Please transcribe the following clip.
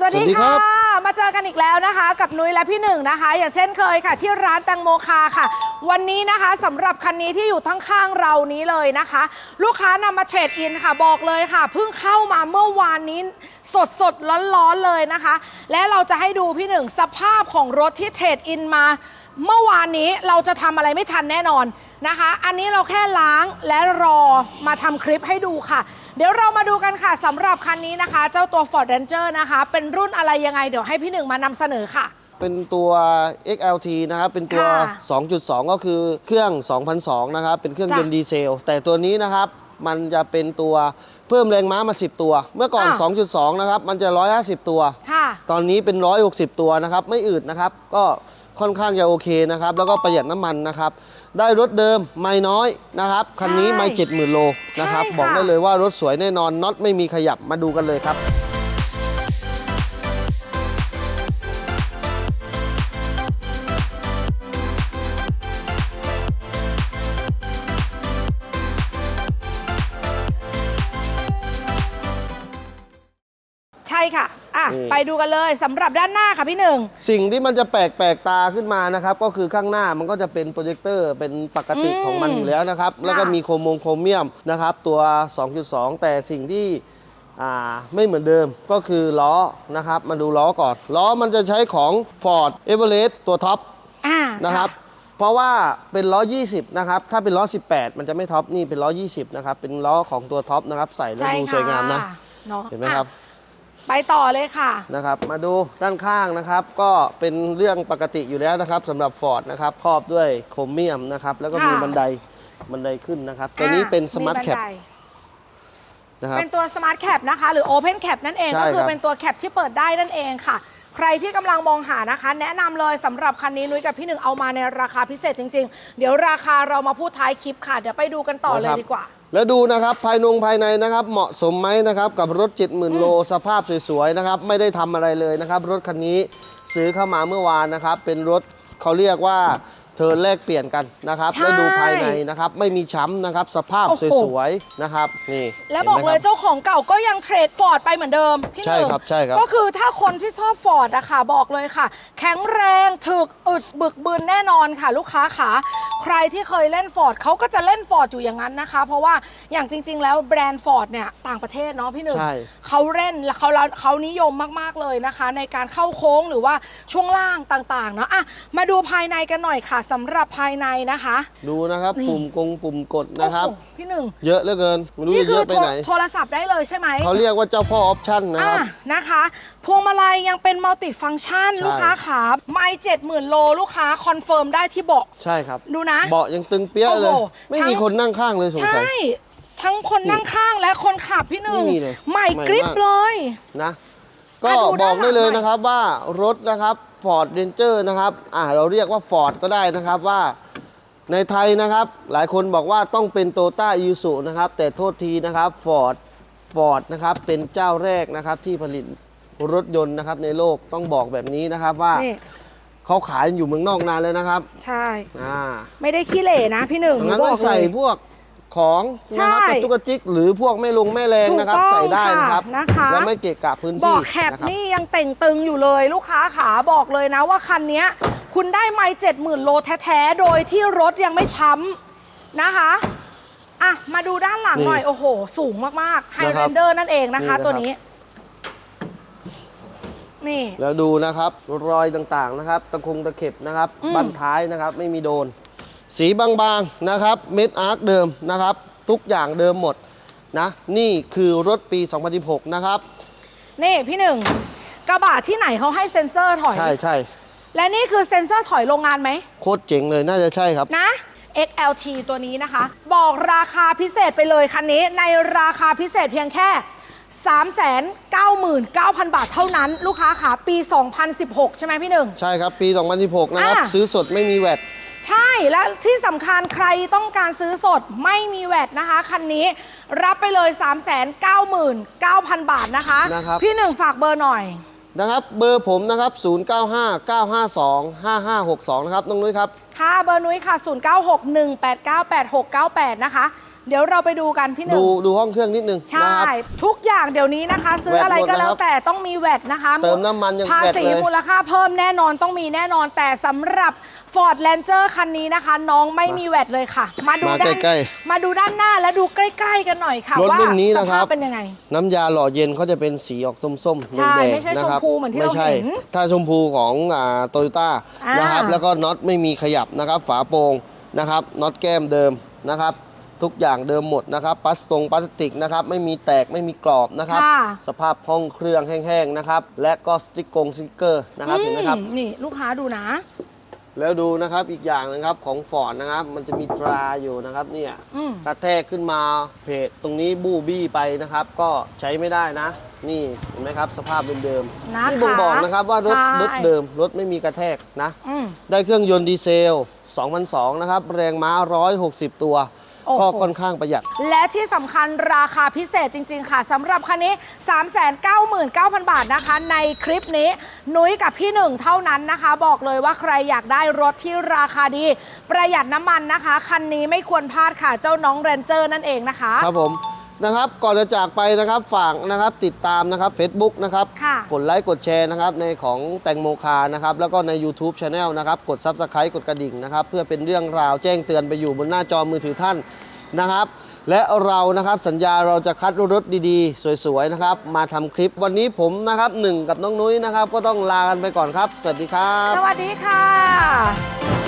สวัสสวัดีสดีครัค่ะบมาเจอกันอีกแล้วนะคะ กับนุ้ยและพี่หนึ่งนะคะ อย่างเช่นเคยค่ะ ที่ร้านแตงโมคาค่ะ วันนี้นะคะสำหรับคันนี้ที่อยู่ข้างๆเรานี้เลยนะคะ ลูกค้านำมาเทรดอินค่ะบอกเลยค่ะเพิ่งเข้ามาเมื่อวานนี้สดสดๆร้อนๆเลยนะคะ และเราจะให้ดูพี่หนึ่งสภาพของรถที่เทรดอินมาเมื่อวานนี้เราจะทำอะไรไม่ทันแน่นอนนะคะ อันนี้เราแค่ล้างและรอมาทำคลิปให้ดูค่ะ เดี๋ยวเรามาดูกันค่ะสำหรับคันนี้นะคะ เจ้าตัว Ford Ranger นะคะ เป็นรุ่นอะไรยังไง เดี๋ยวให้พี่หนึ่งมานำเสนอค่ะ เป็นตัว XLT นะครับ เป็นตัว ค่ะ2.2 ก็คือเครื่อง 2002 นะครับ เป็นเครื่องจ้ะยนต์ดีเซล แต่ตัวนี้นะครับ มันจะเป็นตัวเพิ่มแรงม้ามา 10 ตัว เมื่อก่อน อะ2.2 นะครับ มันจะ 150 ตัว ค่ะ ตอนนี้เป็น 160 ตัวนะครับ ไม่อืดนะครับ ก็ ค่อนข้างจะโอเคนะครับ แล้วก็ประหยัดน้ำมันนะครับ ได้รถเดิมไม่น้อยนะครับ คันนี้ไม่70,000โลนะครับ ใช่ค่ะ บอกได้เลยว่ารถสวยแน่นอนน็อตไม่มีขยับมาดูกันเลยครับ ใช่ค่ะ อะนี่ ไปดูกันเลยสำหรับด้านหน้าค่ะพี่หนึ่ง สิ่งที่มันจะแปลกแปลกตาขึ้นมานะครับ ก็คือข้างหน้ามันก็จะเป็นโปรเจคเตอร์เป็นปกติอืมของมันอยู่แล้วนะครับ แล้วก็ค่ะ มีโครมงโครเมียมนะครับ ตัว 2.2 แต่สิ่งที่อ่าไม่เหมือนเดิมก็คือล้อนะครับ มาดูล้อก่อน ล้อมันจะใช้ของ Ford Everest ตัวท็อป อ่านะครับ เพราะว่าเป็นล้อ 20 นะครับ ถ้าเป็นล้อ 18 มันจะไม่ท็อป นี่เป็นล้อ 20 นะครับ เป็นล้อของตัวท็อปนะครับ ใส่แล้วใช่ดูค่ะสวยงามนะเนาะเห็นไหมครับ อะ ไปต่อเลยค่ะ นะครับ มาดูด้านข้างนะครับ ก็เป็นเรื่องปกติอยู่แล้วนะครับสำหรับ Ford นะครับครอบด้วยโครเมียมนะครับ แล้วก็มีค่ะบันไดบันไดขึ้นนะครับตัวนี้เป็นสมาร์ทบัแคปไดนะครับ เป็นตัว Smart Cap นะคะ หรือ Open Cap นั่นเองใช่ก็คืคอรับ เป็นตัวแคปที่เปิดได้นั่นเองค่ะ ใครที่กำลังมองหานะคะ แนะนำเลยสำหรับคันนี้นุ้ยกับพี่หนึ่งเอามาในราคาพิเศษจริง ๆ เดี๋ยวราคาเรามาพูดท้ายคลิปค่ะ เดี๋ยวไปดูกันต่อเลยนะครับดีกว่า แล้วดูนะครับภายนงภายในนะครับ เหมาะสมไหมนะครับ กับรถ 70,000 โลสภาพสวยๆนะครับ ไม่ได้ทำอะไรเลยนะครับ รถคันนี้ซื้อเข้ามาเมื่อวานนะครับ เป็นรถเขาเรียกว่าเธอแลกเปลี่ยนกันนะครับใช่แล้วดูภายในนะครับ ไม่มีช้ำนะครับ สภาพโอ้โหสวยๆนะครับนี่แล้วบอกห็นไหมเลยครัเจ้าของเก่าก็ยังเทรดฟอร์ดไปเหมือนเดิมพี่หใช่นึ่งครับใช่ครับก็คือถ้าคนที่ชอบฟอร์ดอะค่ะบอกเลยค่ะ แข็งแรงถึกอึดบึกบืนแน่นอนค่ะ ลูกค้าขา ใครที่เคยเล่นฟอร์ดเขาก็จะเล่นฟอร์ดอยู่อย่างนั้นนะคะ เพราะว่าอย่างจริง ๆ แล้วแบรนด์ฟอร์ดเนี่ยต่างประเทศเนาะพี่หนึ่งใช่ เขาเล่นและเขาเขานิยมมากๆเลยนะคะ ในการเข้าโค้งหรือว่าช่วงล่างต่างๆเนาะอะมาดูภายในกันหน่อยค่ะสำหรับภายในนะคะ ดูนะครับ นี่ ปุ่มกงปุ่มกดนะครับ โอ้โหพี่หนึ่งเยอะเหลือเกินไม่รู้นี่จะคืเยออะไปโทรไหน โทรศัพท์ได้เลยใช่ไหม เขาเรียกว่าเจ้าพ่อออปชั่นนะครับ อะนะคะพวงมาลัยยังเป็นมัลติฟัง c t ชัน ใช่ ลูกค้าขาไม่เจ็ดหมื่นโลลูกค้าคอนเฟิร์มได้ที่เบาะ ใช่ครับดูนะเบาะยังตึงเปี้ยเลยโอ้โหไม่ทั้งมีคนนั่งข้างเลยสงใช่ สัย ทั้งคนนั่งข้างและคนขับพี่หนึ่งไม่มีเลยใหม่ใหม่กริบมาก เลย นะ ก็อะดูบอกด้านหลังได้เลยหน่อย นะครับว่ารถนะครับ Ford Ranger นะครับอ่าเราเรียกว่า Ford ก็ได้นะครับว่าในไทยนะครับ หลายคนบอกว่าต้องเป็นโตต้ายูสุนะครับ แต่โทษทีนะครับ Ford Ford นะครับเป็นเจ้าแรกนะครับที่ผลิต รถยนต์นะครับในโลกต้องบอกแบบนี้นะครับว่านี่เขาขายอยู่เมืองนอกนานแล้วนะครับใช่ อ่าไม่ได้ขี้เหร่นะพี่หนึ่งดังนั้นบต้ออกงเลใส่ย พวกของนะครับใช่กระจุกกระจิกหรือพวกแม่ลงแม่แรงถูกนะครับต้องใส่ได้นะครับค่ะนะคะ แล้วไม่เกะกะพื้นบอที่กแคปนะครับนี่ยังเต่งตึงอยู่เลยลูกค้าขาบอกเลยนะว่าคันเนี้ย คุณได้ไม่เจ็ดหมื่นโลแท้ๆ โดยที่รถยังไม่ช้ำนะคะอะมาดูด้านหลังนี่หน่อย โอ้โห สูงมากๆไฮนะคเรรับนเดอร์นั่นเองนะคะนี่นะครับตัว นี้นี่ แล้วดูนะครับรอยต่างๆนะครับ ตะคงตะเข็บนะครับอืม บั้นท้ายนะครับ ไม่มีโดน สีบางๆนะครับ เม็ดอาร์คเดิมนะครับ ทุกอย่างเดิมหมดนะ นี่คือรถปี 2016 นะครับ นี่พี่หนึ่งกระบะที่ไหนเขาให้เซ็นเซอร์ถอย ใช่ใช่และนี่คือเซ็นเซอร์ถอยโรงงานไหม โคตรเจ๋งเลยน่าจะใช่ครับ นะ XLT ตัวนี้นะคะ บอกราคาพิเศษไปเลยคันนี้ในราคาพิเศษเพียงแค่ 399,000 บาทเท่านั้น ลูกค้าขาปี 2016 ใช่ไหมพี่หนึ่ง ใช่ครับ ปี 2016 นะครับ อะ ซื้อสดไม่มีแวด ใช่และที่สำคัญใครต้องการซื้อสดไม่มีแวดนะคะ คันนี้รับไปเลย 399,000 บาทนะคะ นะครับ พี่หนึ่งฝากเบอร์หน่อย นะครับ เบอร์ผมนะครับ 0959525562 นะครับ น้องนุ้ยครับ ค่ะเบอร์นุ้ยค่ะ 0961898698 นะคะ เดี๋ยวเราไปดูกันพี่หนึ่ดูง ดูห้องเครื่องนิดนึงใช่ นะครับ ทุกอย่างเดี๋ยวนี้นะคะ ซื้อแวตอะไรก็หมดนะครับแล้วแต่ต้องมีแวดนะคะเติมน้ำมันยังภาแวตษีเลยมูลค่าเพิ่มแน่นอนต้องมีแน่นอนแต่สำหรับ Ford Ranger คันนี้นะคะ น้องไม่มีแวดเลยค่ะ มาดูมาด้านใกล้มาดูด้านหน้าและดูใกล้ ๆ กันหน่อยค่ะรถว่ารุ่นนี้สนะครัภาพบเป็นยังไง น้ำยาหล่อเย็นเขาจะเป็นสีออกส้มๆใช่แดงๆไม่ใช่นะครับชมพูเหมือนที่เราไใช่เห็นถ้าชมพูของโตโยต้าอ่าน นะครับแล้วก็น็อตไม่มีขยับนะครับ ฝาโปร่งนะครับน็อตแก้มเดิมนะครับ ทุกอย่างเดิมหมดนะครับพลาสตรงพลาสติกนะครับไม่มีแตกไม่มีกรอบนะครับ ค่ะ สภาพห้องเครื่องแห้งๆนะครับและก็สติ๊กกงสติ๊กเกอร์นะครับเห็นไหมครับ อืมนี่ลูกค้าดูนะ แล้วดูนะครับอีกอย่างนะครับของฟอร์ดนะครับ มันจะมีตราอยู่นะครับเนี่ยอืม กระแทกขึ้นมาเพจตรงนี้บูบี้ไปนะครับ ก็ใช้ไม่ได้นะ นี่เห็นไหมครับ สภาพเดิมๆนะคะนี่บ่งบอกนะครับว่ารถใช่ รถเดิม รถไม่มีกระแทกนะ อืม ได้เครื่องยนต์ดีเซล 2002 นะครับ แรงม้า 160 ตัวโอ้โห ก็ค่อนข้างประหยัด และที่สำคัญราคาพิเศษจริง ๆ ค่ะสำหรับคันนี้ 399,000 บาทนะคะ ในคลิปนี้นุ้ยกับพี่หนึ่งเท่านั้นนะคะ บอกเลยว่าใครอยากได้รถที่ราคาดี ประหยัดน้ำมันนะคะ คันนี้ไม่ควรพลาดค่ะเจ้าน้องเรนเจอร์นั่นเองนะคะ ครับผม นะครับ ก่อนจะจากไปนะครับฝากนะครับติดตามนะครับ Facebook นะครับ ค่ะ กดไลค์กดแชร์นะครับในของแตงโมคานะครับ แล้วก็ใน YouTube Channel นะครับ กด Subscribe กดกระดิ่งนะครับ เพื่อเป็นเรื่องราวแจ้งเตือนไปอยู่บนหน้าจอมือถือท่านนะครับ และเรานะครับสัญญาเราจะคัดรถดีๆ สวยๆนะครับ มาทำคลิปวันนี้ผมนะครับหนึ่งกับน้องนุ้ยนะครับ ก็ต้องลากันไปก่อนครับ สวัสดีครับ สวัสดีค่ะ